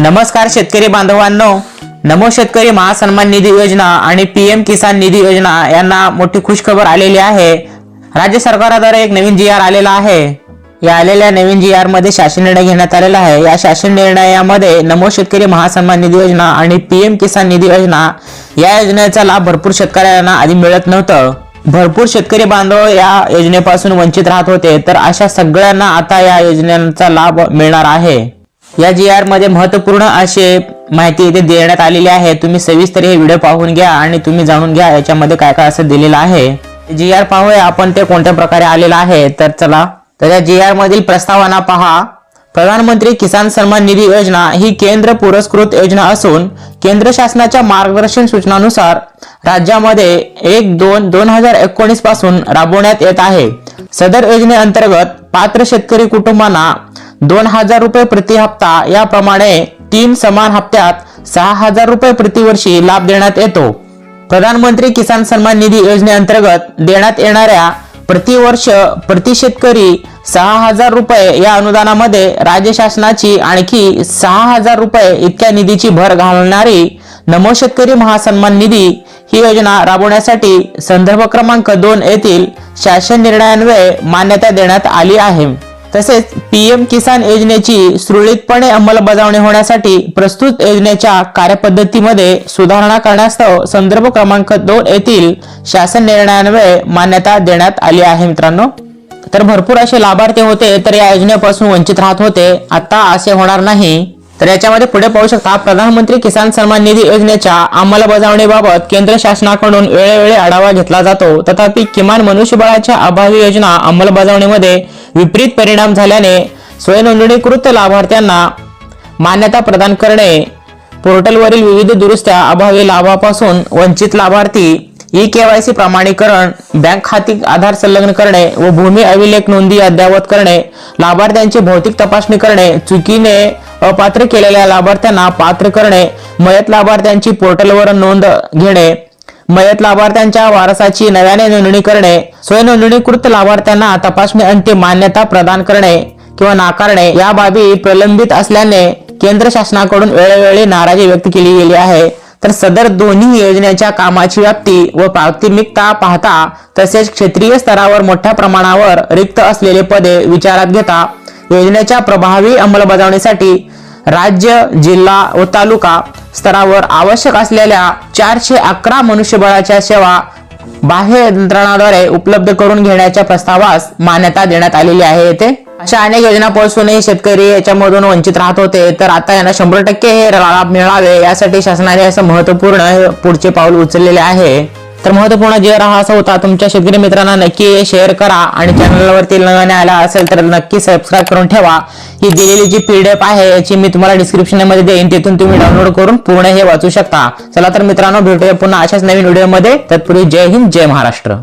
नमस्कार शेतकरी बांधवांनो. नमो शेतकरी महासन्मान निधी योजना आणि पीएम किसान निधी योजना यांना मोठी खुशखबर आलेली आहे. राज्य सरकारद्वारे एक नवीन जी आर आलेला आहे. या आलेल्या नवीन जी आरमध्ये शासन निर्णय घेण्यात आलेला आहे. या शासन निर्णयामध्ये नमो शेतकरी महासन्मान निधी योजना आणि पीएम किसान निधी योजना या योजनेचा लाभ भरपूर शेतकऱ्यांना आधी मिळत नव्हतं. भरपूर शेतकरी बांधव या योजनेपासून वंचित राहत होते. तर अशा सगळ्यांना आता या योजनेचा लाभ मिळणार आहे. या जी आरमध्ये महत्त्वपूर्ण असे माहिती इथे देण्यात आलेली आहे. तुम्ही सविस्तर हे व्हिडिओ पाहून घ्या आणि तुम्ही जाणून घ्या याच्यामध्ये काय काय असं दिलेलं आहे. जी आर पाहूया आपण ते कोणत्या प्रकारे आलेलं आहे. तर चला तर या जी आर मधील प्रस्तावना पहा. प्रधानमंत्री किसान सन्मान निधी योजना ही केंद्र पुरस्कृत योजना असून केंद्र शासनाच्या मार्गदर्शन सूचनानुसार राज्यामध्ये एक दोन दोन हजार एकोणीसपासून राबवण्यात येत आहे. सदर योजनेअंतर्गत पात्र शेतकरी कुटुंबांना दोन हजार रुपये प्रति हप्ता याप्रमाणे तीन समान हप्त्यात सहा हजार रुपये प्रतिवर्षी लाभ देण्यात येतो. प्रधानमंत्री किसान सन्मान निधी योजनेअंतर्गत देण्यात येणाऱ्या प्रतिवर्ष प्रति शेतकरी सहा हजार रुपये या अनुदानामध्ये राज्य शासनाची आणखी सहा हजार रुपये इतक्या निधीची भर घालणारी नमो शेतकरी महासन्मान निधी ही योजना राबवण्यासाठी संदर्भ क्रमांक दोन येथील शासन निर्णयान्वये मान्यता देण्यात आली आहे. तसेच पीएम किसान योजनेची सुरळीतपणे अंमलबजावणी होण्यासाठी प्रस्तुत योजनेच्या कार्यपद्धतीमध्ये सुधारणा करण्यास्तव संदर्भ क्रमांक दोन येथील शासन निर्णयान्वये मान्यता देण्यात आली आहे मित्रांनो. तर भरपूर असे लाभार्थी होते तर या योजनेपासून वंचित राहत होते. आता असे होणार नाही. तर याच्यामध्ये पुढे पाहू शकता प्रधानमंत्री किसान सन्मान निधी योजनेच्या अंमलबजावणीबाबत केंद्र शासनाकडून वेळोवेळी आढावा घेतला जातो. तथापि किमान मनुष्यबळाच्या अभावी योजना अंमलबजावणीमध्ये विपरीत परिणाम झाल्याने स्वयंनोंदणीकृत लाभार्थ्यांना मान्यता प्रदान करणे पोर्टलवरील विविध दुरुस्त्या अभावी लाभापासून वंचित लाभार्थी ई केवायसी प्रमाणीकरण बँक खाती आधार संलग्न करणे व भूमी अभिलेख नोंदी अद्ययावत करणे लाभार्थ्यांची भौतिक तपासणी करणे चुकीने अपात्र केलेल्या लाभार्थ्यांना पात्र करणे मयत लाभार्थ्यांची पोर्टलवर नोंद घेणे मयत लाभार्थ्यांच्या वारसाची नव्याने नोंदणी करणे स्वयंनोंदणीकृत लाभार्थ्यांना तपासणी अंतिम मान्यता प्रदान करणे किंवा नाकारणे या बाबी प्रलंबित असल्याने केंद्र शासनाकडून वेळोवेळी नाराजी व्यक्त केली गेली आहे. तर सदर दोन्ही योजनेच्या कामाची व्याप्ती व प्राथमिकता पाहता तसेच क्षेत्रीय स्तरावर मोठ्या प्रमाणावर रिक्त असलेले पदे विचारात घेता योजनेच्या प्रभावी अंमलबजावणीसाठी राज्य जिल्हा व तालुका स्तरावर आवश्यक असलेल्या चारशे अकरा मनुष्यबळाच्या सेवा बाह्य यंत्रणाद्वारे उपलब्ध करून घेण्याच्या प्रस्तावास मान्यता देण्यात आलेली आहे येथे. अशा अनेक योजना पोहोचूनही शेतकरी याच्यामधून वंचित राहत होते. तर आता यांना शंभर टक्के हे लाभ मिळावे यासाठी शासनाने असं महत्त्वपूर्ण पुढचे पाऊल उचललेले आहे. तर महत्त्वपूर्ण जे हा असा होता तुमच्या शेतकरी मित्रांना नक्की शेअर करा आणि चॅनलवरती नव्याने आला असेल तर नक्की सबस्क्राईब करून ठेवा. ही दिलेली जी पीडीएफ आहे याची मी तुम्हाला डिस्क्रिप्शनमध्ये देईन. तिथून तुम्ही डाउनलोड करून पूर्ण हे वाचू शकता. चला तर मित्रांनो भेटूया पुन्हा अशाच नवीन व्हिडिओमध्ये तत्पूर्वी जय हिंद जय महाराष्ट्र.